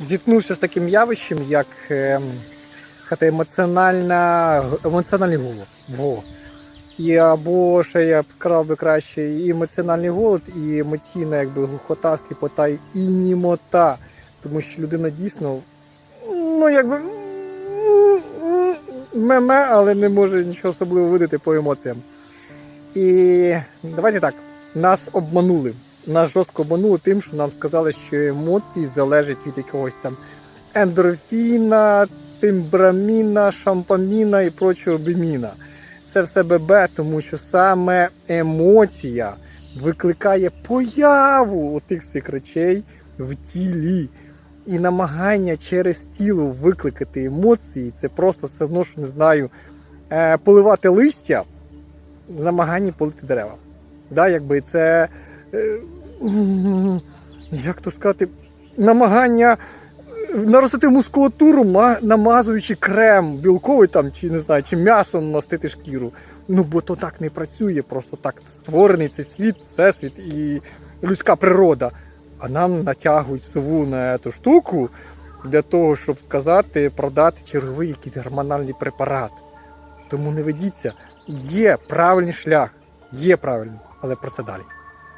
зіткнувся з таким явищем, як ем, сказати, емоціональна, емоціональний голод. І або ще я б сказав би краще, і емоціональний голод, і емоційна якби, глухота, сліпота і німота. Тому що людина дійсно, ну якби меме, але не може нічого особливого видати по емоціям. І давайте так, нас обманули. Нас жорстко обманули тим, що нам сказали, що емоції залежать від якогось там ендорфіна, тимбраміна, шампаміна і прочого біміна. Це все ББ, тому що саме емоція викликає появу тих всіх речей в тілі. І намагання через тіло викликати емоції це просто все одно, що не знаю, е, поливати листя в намаганні полити дерева. Да, якби це, е, як то сказати, намагання наростити мускулатуру, намазуючи крем білковий там, чи не знаю, чи м'ясом мастити шкіру. Ну бо то так не працює, просто так створений цей світ, всесвіт і людська природа. А нам натягують сову на цю штуку для того, щоб сказати, продати черговий якийсь гормональний препарат. Тому не ведіться, є правильний шлях, є правильний, але про це далі.